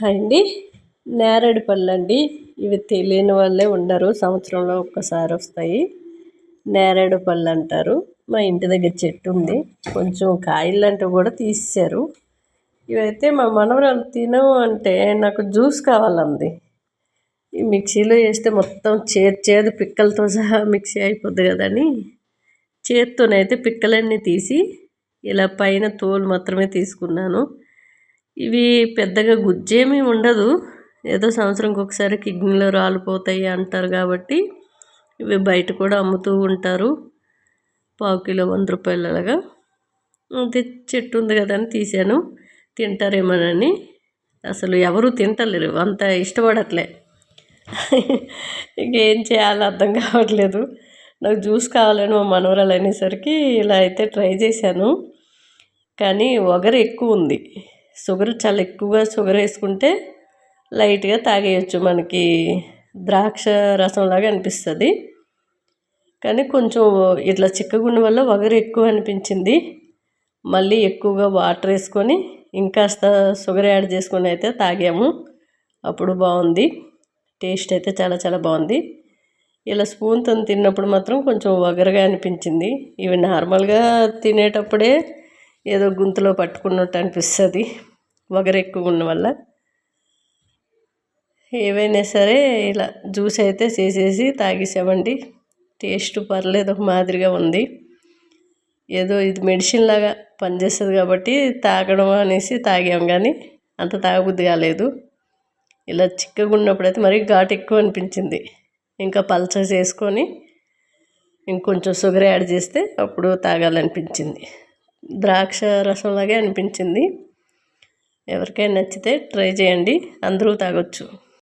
Hi అండి. నేరేడు పళ్ళు అండి ఇవి తెలియని వాళ్ళే ఉండరు. సంవత్సరంలో ఒక్కసారి వస్తాయి. నేరేడు పళ్ళు అంటారు మా ఇంటి దగ్గర చెట్టు ఉంది. కొంచెం కాయలు లాంటివి కూడా తీసేశారు. ఇవైతే మా మనవరాలు తినవు అంటే నాకు జ్యూస్ కావాలంది. ఈ మిక్సీలో వేస్తే మొత్తం చేదు చేదు పిక్కలతో సహా మిక్సీ అయిపోద్ది కదని చేత్తోనైతే పిక్కలన్నీ తీసి ఇలా పైన తోలు మాత్రమే తీసుకున్నాను. ఇవి పెద్దగా గుజ్జేమీ ఉండదు. ఏదో సంవత్సరంకి ఒకసారి కిడ్నీలో రాలిపోతాయి అంటారు కాబట్టి ఇవి బయట కూడా అమ్ముతూ ఉంటారు. పావు కిలో వంద రూపాయలలాగా అది చెట్టు ఉంది కదా అని తీసాను తింటారేమోనని. అసలు ఎవరు తింటలేరు. అంత ఇష్టపడట్లే. ఇంకేం చేయాలో అర్థం కావట్లేదు. నాకు జ్యూస్ కావాలని మా మనవరాలు అనేసరికి ఇలా అయితే ట్రై చేశాను. కానీ ఒగరు ఎక్కువ ఉంది. షుగర్ చాలా ఎక్కువగా షుగర్ వేసుకుంటే లైట్గా తాగేయచ్చు మనకి ద్రాక్ష రసంలాగా అనిపిస్తుంది. కానీ కొంచెం ఇట్లా చిక్కగుండ వల్ల వగరు ఎక్కువ అనిపించింది. మళ్ళీ ఎక్కువగా వాటర్ వేసుకొని ఇంకాస్త షుగర్ యాడ్ చేసుకొని అయితే తాగాము. అప్పుడు బాగుంది. టేస్ట్ అయితే చాలా చాలా బాగుంది. ఇలా స్పూన్తో తిన్నప్పుడు మాత్రం కొంచెం వగరగా అనిపించింది. ఇవి నార్మల్గా తినేటప్పుడే ఏదో గుంతులో పట్టుకున్నట్టు అనిపిస్తుంది. వగరు ఎక్కువ ఉన్న వల్ల. ఏవైనా సరే ఇలా జ్యూస్ అయితే చేసేసి తాగేసామండి. టేస్ట్ పర్లేదు ఒక మాదిరిగా ఉంది. ఏదో ఇది మెడిసిన్ లాగా పనిచేస్తుంది కాబట్టి తాగడం అనేసి తాగాం కానీ అంత తాగబుద్ధి కాలేదు. ఇలా చిక్కగా ఉన్నప్పుడైతే మరీ ఘాటు ఎక్కువ అనిపించింది. ఇంకా పల్చ చేసుకొని ఇంకొంచెం షుగర్ యాడ్ చేస్తే అప్పుడు తాగాలనిపించింది. ద్రాక్ష రసంలాగే అనిపించింది. ఎవరికైనా నచ్చితే ట్రై చేయండి. అందరూ తాగొచ్చు.